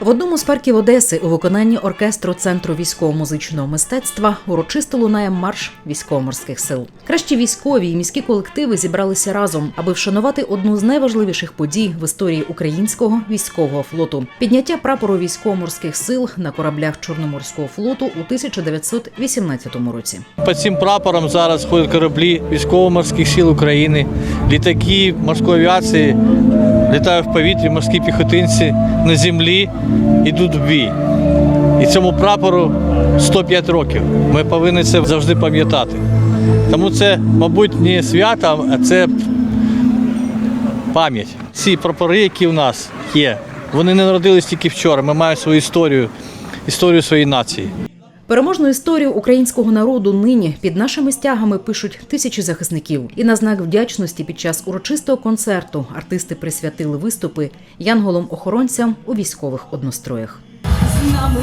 В одному з парків Одеси у виконанні оркестру Центру військово-музичного мистецтва урочисто лунає марш військово-морських сил. Кращі військові і міські колективи зібралися разом, аби вшанувати одну з найважливіших подій в історії українського військового флоту підняття прапору військово-морських сил на кораблях Чорноморського флоту у 1918 році. Під цим прапором зараз ходять кораблі військово-морських сил України, літаки морської авіації, літають в повітрі, морські піхотинці на землі йдуть в бій. І цьому прапору 105 років. Ми повинні це завжди пам'ятати. Тому це, мабуть, не свято, а це пам'ять. Ці прапори, які в нас є, вони не народились тільки вчора. Ми маємо свою історію, історію своєї нації. Переможну історію українського народу нині під нашими стягами пишуть тисячі захисників. І на знак вдячності під час урочистого концерту артисти присвятили виступи янголом-охоронцям у військових одностроях. з нами,